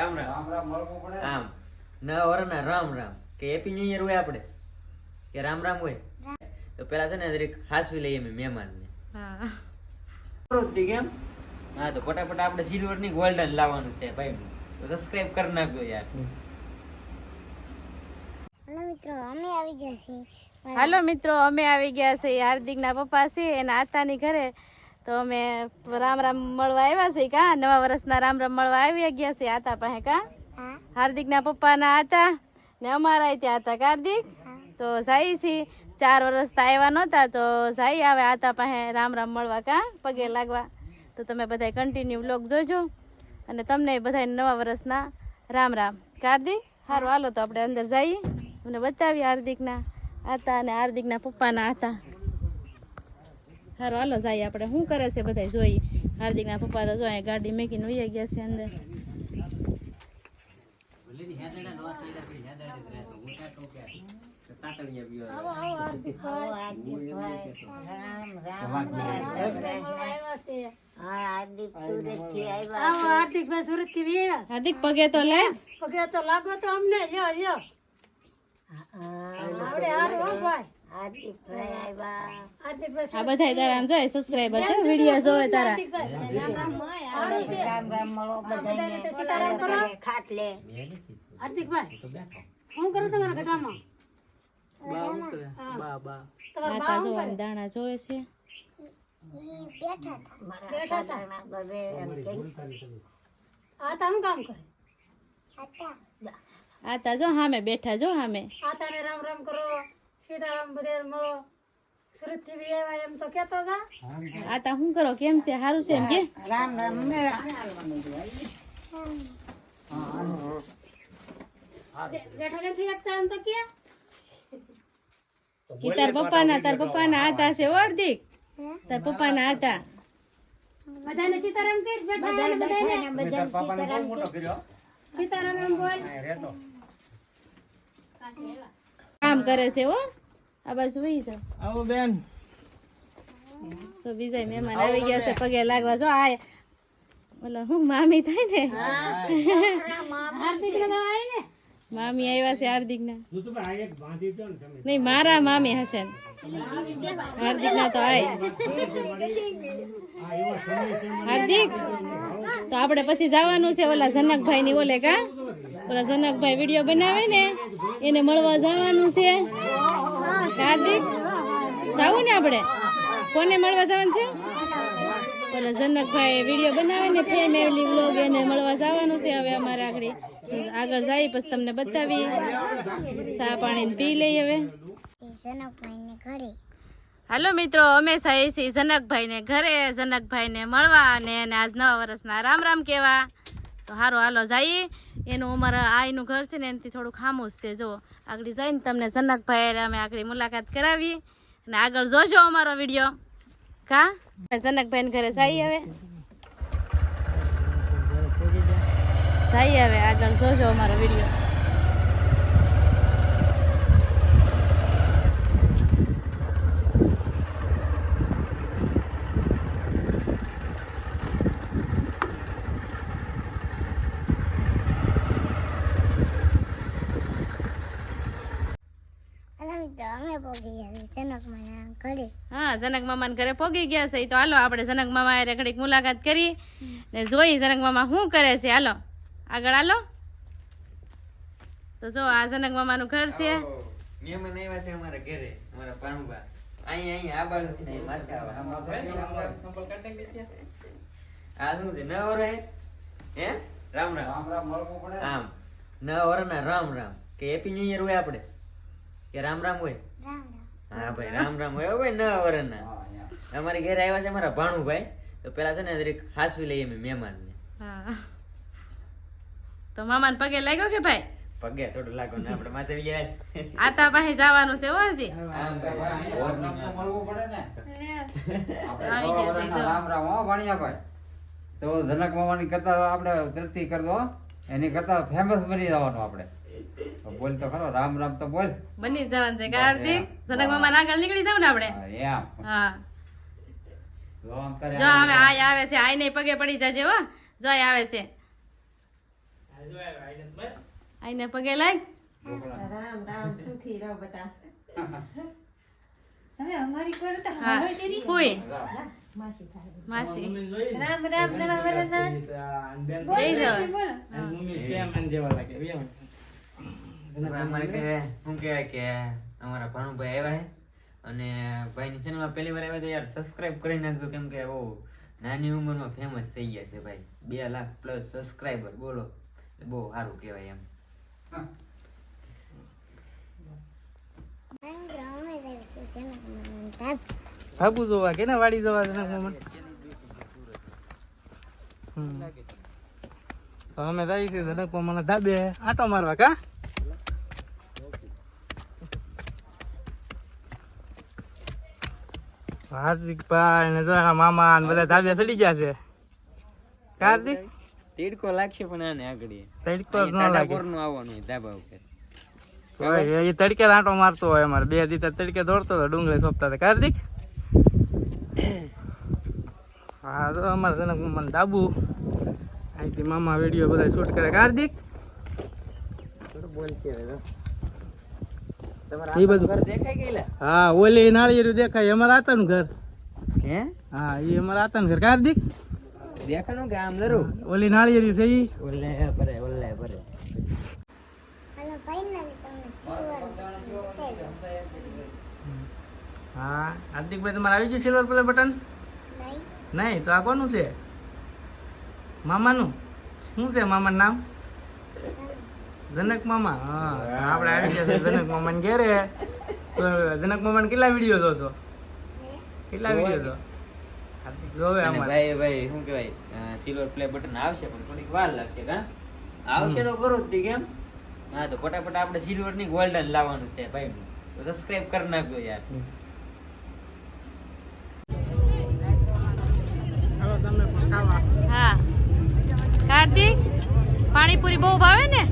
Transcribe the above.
રામ રામ રામ પડે? આમ. નવા ને રામ રામ. કે હેપી ન્યુ યર હોય આપણે. કે રામ રામ હોય. તો પેલા છે ને જરીક હાસવી લઈએ અમે મહેમાનને. હા. કેમ? હા તો ફટાફટ આપણે સિલ્વરની ગોલ્ડન લાવવાનું છે ભાઈ. તો સબસ્ક્રાઇબ કરી નાખજો યાર. હેલો મિત્રો અમે આવી ગયા છીએ. હાલો મિત્રો અમે આવી ગયા છે હાર્દિકના પપ્પા છે એના આતાની ઘરે તો અમે રામ રામ મળવા આવ્યા છે કા? નવા વર્ષના રામ રામ મળવા આવી ગયા છે આતા પાસે કા? હાર્દિકના પપ્પાના હતા ને અમારા ત્યાં હતા હાર્દિક? તો જાય છે ચાર વર્ષ તો આવ્યા નહોતા તો જાય આવે આતા પાસે રામ રામ મળવા કા? પગે લાગવા. તો તમે બધા કન્ટિન્યુ બ્લોગ જોજો અને તમને બધા નવા વર્ષના રામ રામ. હાર્દિક? સારું હાલો તો આપણે અંદર જઈએ. અને બતાવીએ હાર્દિકના આતા અને હાર્દિકના પપ્પાના હતા સારું હાલો જાય આપણે. શું કરે છે બધા જોઈએ હાર્દિકના પપ્પા તો જોઈએ ગાડી મેકીને ઉઈ ગયા છે અંદર. હાર્દિક પગે તો લે. પગે તો લાગો તો અમને આવડે હારું ભાઈ. આ બધા તારા આમ જોઈએ સબસ્ક્રાઈબર છે વીડિયો જોવે તારા. બધાને હાર્દિકભાઈ શું કરો તમારા ઘટામાં તમારા જો આમ દાણા જોવે છે. બેઠા હતા. આ તા શું કામ કરે. આતા. જો હામે બેઠા જો હામે. રામ રામ કરો. સીતારામ બધે મળો સુરતથી બી આવ્યા એમ તો કેતો જા આતા શું કરો? કેમ છે? સારું છે એમ કે? બે- બેઠા નથી શકતા એમ તો કે ઈ તાર તાર પપ્પાના આતા છે હાર્દિક. તાર પપ્પાના આતા બધાને સીતારામ કર બેઠા અને બધાને? તાર મોટો કર્યો. સીતારામ એમ બોલ. કામ કરે છે હો. આ બાજુ વહી જાઓ આવો બેન. તો બીજા મહેમાન આવી ગયા છે પગે લાગવા. જો આ ઓલા હું મામી થાય ને? હાર્દિક ને આવી ને? મામી આવ્યા છે હાર્દિક ના નહીં મારા મામી હશે. હાર્દિક ના તો આય. હાર્દિક તો આપણે પછી જવાનું છે ઓલા જનકભાઈ ની ઓલે કા? ઓલા જનકભાઈ વીડિયો બનાવે ને એને મળવા જવાનું છે. હાર્દિક જાવું ને આપણે. કોને મળવા જવાનું છે? ઓલા જનકભાઈ વીડિયો બનાવે ને ફેમિલી વ્લોગ એને મળવા જવાનું છે હવે અમારે આગળ. આગળ જાય પછી તમને બતાવી ચા પાણી પી લઈ હવે. હાલો મિત્રો અમે છીએ જનકભાઈને ઘરે. જનકભાઈને મળવા અને એને આજ નવા વર્ષના રામ રામ કહેવા. તો હારો, હાલો જઈએ એનું અમારા આઈનું ઘર છે ને, એનાથી થોડું ખામોશ છે. જો, આગળ જઈને તમને જનકભાઈ અમે આગળ મુલાકાત કરાવી. અને આગળ જોજો અમારો વીડિયો. કા? જનકભાઈને ઘરે જઈએ હવે. જઈએ હવે, આગળ જોજો અમારો વીડિયો હલો મિત્રો અમે પહોંચી ગયા છીએ જનકમાના ઘરે હા જનક મામા ઘરે પોગી ગયા છે. તો હાલો આપણે જનક મામા હારે ઘડીક મુલાકાત કરી ને જોઈ જનક મામા શું કરે છે. હાલો આગળ હાલો. તો જો આ જનક મામાનું ઘર છે. મહેમાન આવ્યા છે અમારા ઘરે અમારા પાણુબા અહીંયા અહીંયા આ બાજુ થી માથે આવા. આ શું છે નવ રહે હે? રામ રામ. રામ રામ આમ નવા વરના રામ રામ. કે હેપી ન્યુ યર હોય આપણે. કે રામ રામ હોય? હા ભાઈ રામ રામ હોય. હો ભાઈ નવા વરના અમારી ઘરે આવ્યા છે અમારા ભાણુભાઈ. તો પેલા છે ને જરીક હાસવી લઈએ અમે મહેમાનને. હા. તો મામાને પગે લાગ્યો કે ભાઈ? પગે થોડું લાગો ને આપણે માથે આ આતા પાસે જવાનું છે હો હજી. રામ રામ તો મળવું પડે ને. આપણે રામ રામ હો ભાણિયાભાઈ. તો જનક મામાની કરતા આપણે તરતી કરતો હો. એની કરતા ફેમસ બની જવાનું આપણે. બોલ તો ખરો રામ રામ તો બોલ. બની જવાનું છે કાર્તિક સનક જનક ના આગળ નીકળી જાવ ને આપણે? હા, જો આમ કરે જો હવે આય આવે છે આય ને પગે પડી જાજે હો. જો આય આવે છે. આઈને પગે લાગ હવે અમારી કોર તો હા. હારો જેરી ફૂઈ માસી રામ રામ રામ રામ રામ. જઈ જવા બોલો અમારે કે શું કહેવાય કે અમારા ભાણુભાઈ આવ્યા અને ભાઈની ચેનલમાં પહેલી વાર આવ્યા તો યાર સબસ્ક્રાઇબ કરી નાખજો કેમ કે બહુ નાની ઉંમરમાં ફેમસ થઈ ગયા છે ભાઈ. બે લાખ પ્લસ સબસ્ક્રાઇબર બોલો. બહુ સારું કહેવાય એમ. ભાગું જોવા કે ના વાડી જવા જનક અમે જાય છે જનક મામાના ધાબે આટો મારવા કા? હાર્દિકભાઈ ને જોયા મામા ને બધા ધાબે ચડી ગયા છે. કાર્તિક તીડકો લાગશે પણ આને આગળ તડકો ન લાગે. નું આવવાનું ધાબા ઉપર. એ તડકે આંટો મારતો હોય અમારે. બે દી તડકે દોડતો હતો ડુંગળી સોંપતા હતા. કાર્તિક હા તો અમારે જનક મામાને દાબુ અહીંથી મામા વીડિયો બધા શૂટ કરે. કાર્તિક એ બધું દેખાઈ ગયેલા હા ઓલી નાળિયેરું દેખાય અમારા આતાનું ઘર. હે? હા એ અમારા આતાનું ઘર. કાર્તિક દેખાણું કે આમ જરૂર ઓલી નાળિયેરી છે ઈ? ઓલે પરે ઓલે પરે હાલો finally તમને સિલ્વર. હા હાર્દિકભાઈ તમારે આવી ગયું સિલ્વર પ્લે બટન? નહીં? નહીં તો આ કોનું છે? મામાનું? શું છે મામાનું નામ? જનક મામા હા આપણે આવી ગયા જનક મામા મામાને ઘેરે. જનક મામા ને કેટલા વીડિયો જોશો? કેટલા વીડિયો જો જોવે? અમારે ભાઈ ભાઈ શું કહેવાય? સિલ્વર પ્લે બટન આવશે પણ થોડીક વાર લાગશે કા? આવશે તો ખરું જ તે કેમ? હા તો ફટાફટ આપણે સિલ્વરની ગોલ્ડન લાવવાનું છે ભાઈ. તો સબસ્ક્રાઇબ કરી નાખજો યાર. તમે હા. કાર્તિક પાણીપુરી બહુ ભાવે ને?